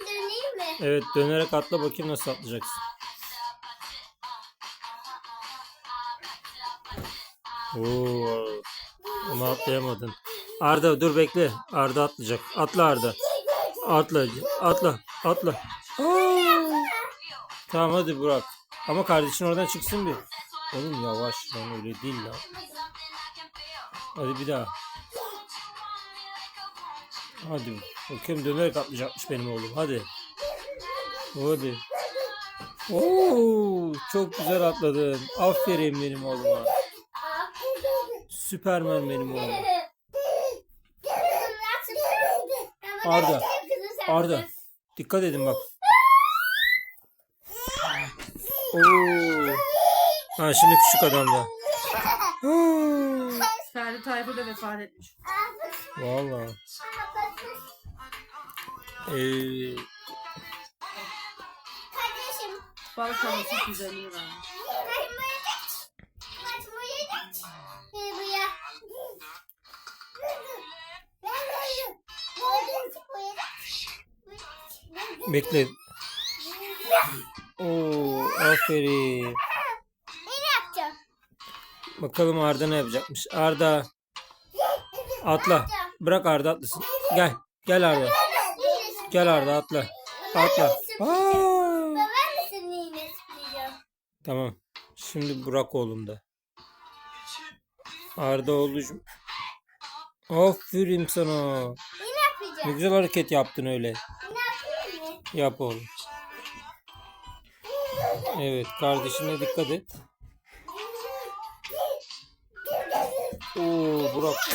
Döneyim mi? Evet dönerek atla bakayım nasıl atlayacaksın. Oo, ama atlayamadın. Arda dur bekle. Arda atlayacak. Atla Arda. Atla. Atla. Atla. Aa! Tamam hadi Burak. Ama kardeşin oradan çıksın bir. Oğlum yavaş lan öyle değil lan. Hadi bir daha. Hadi. Bakayım dönerek atlayacakmış benim oğlum. Hadi. Hadi. Oo, çok güzel atladın. Aferin benim oğluma. Süpermen benim oğlum. Arda, Arda. Dikkat edin bak. Oo. Ha şimdi küçük adamda. Ferdi Tayfur da vefat etmiş. Valla. Ee, Kardeşim. Balık havası güzelliği varmış. bekle. Oo, aferin. Bakalım Arda ne yapacakmış. Arda atla. Bırak Arda atlasın. Gel. Gel Arda. Gel Arda atla. Atla. Aa. Ben de senin iğne. Tamam. Şimdi Burak oğlum da. Arda oğlucum. Aferin sana. Ne yapacağım. güzel hareket yaptın öyle. Yapayım? Yap oğlum. Evet kardeşine dikkat et. Oo Burak